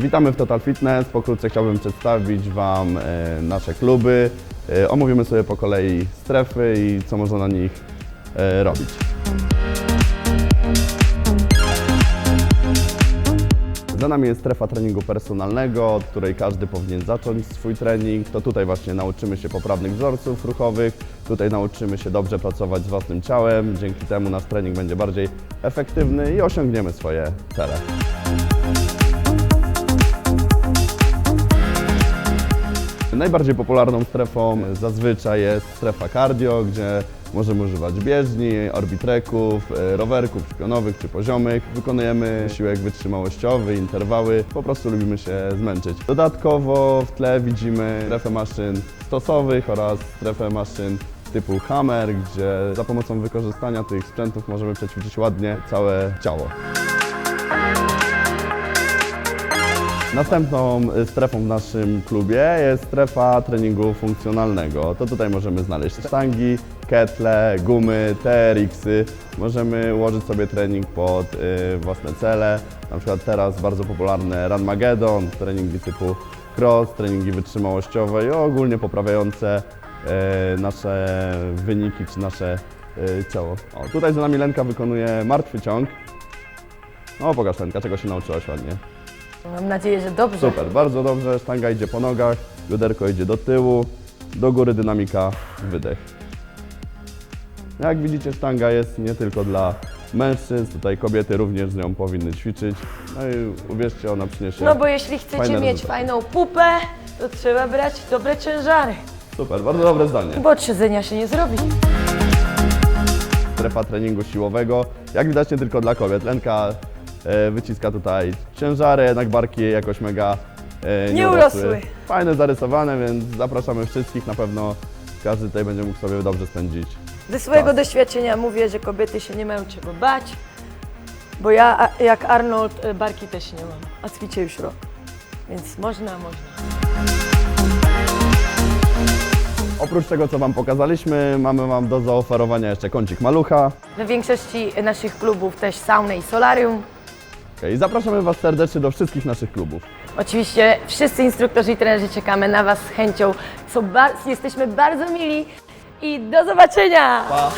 Witamy w Total Fitness. Pokrótce chciałbym przedstawić Wam e, nasze kluby. E, omówimy sobie po kolei strefy i co można na nich e, robić. Za nami jest strefa treningu personalnego, od której każdy powinien zacząć swój trening. To tutaj właśnie nauczymy się poprawnych wzorców ruchowych, tutaj nauczymy się dobrze pracować z własnym ciałem. Dzięki temu nasz trening będzie bardziej efektywny i osiągniemy swoje cele. Najbardziej popularną strefą zazwyczaj jest strefa cardio, gdzie możemy używać bieżni, orbitreków, e, rowerków czy pionowych czy poziomych. Wykonujemy siłek wytrzymałościowy, interwały, po prostu lubimy się zmęczyć. Dodatkowo w tle widzimy strefę maszyn stosowych oraz strefę maszyn typu hammer, gdzie za pomocą wykorzystania tych sprzętów możemy przećwiczyć ładnie całe ciało. Następną y, strefą w naszym klubie jest strefa treningu funkcjonalnego. To tutaj możemy znaleźć sztangi, ketle, gumy, TRX-y. Możemy ułożyć sobie trening pod y, własne cele. Na przykład teraz bardzo popularne Runmageddon, treningi typu cross, treningi wytrzymałościowe i ogólnie poprawiające y, nasze wyniki czy nasze ciało. O, tutaj za nami Lenka wykonuje martwy ciąg. No pokaż Lenka, czego się nauczyłaś ładnie. Mam nadzieję, że dobrze. Super, bardzo dobrze. Sztanga idzie po nogach, bioderko idzie do tyłu, do góry dynamika, wydech. Jak widzicie, sztanga jest nie tylko dla mężczyzn, tutaj kobiety również z nią powinny ćwiczyć. No i uwierzcie, ona przyniesie No bo jeśli chcecie Fajne mieć rezultaty. fajną pupę, to trzeba brać dobre ciężary, Super, bardzo dobre zdanie. bo od siedzenia się nie zrobi. Strefa treningu siłowego. Jak widać, nie tylko dla kobiet. Lenka e, wyciska tutaj ciężary, jednak barki jakoś mega e, Nie urosły. Fajne, zarysowane, więc zapraszamy wszystkich. Na pewno każdy tutaj będzie mógł sobie dobrze spędzić Ze swojego Tak. doświadczenia mówię, że kobiety się nie mają czego bać, bo ja a- jak Arnold e, barki też nie mam, a ćwiczę już rok. Więc można, można. Oprócz tego, co Wam pokazaliśmy, mamy Wam do zaoferowania jeszcze kącik malucha. We większości naszych klubów też saunę i solarium. Okay, zapraszamy Was serdecznie do wszystkich naszych klubów. Oczywiście wszyscy instruktorzy i trenerzy czekamy na Was z chęcią. Są jesteśmy bardzo mili i do zobaczenia! Pa!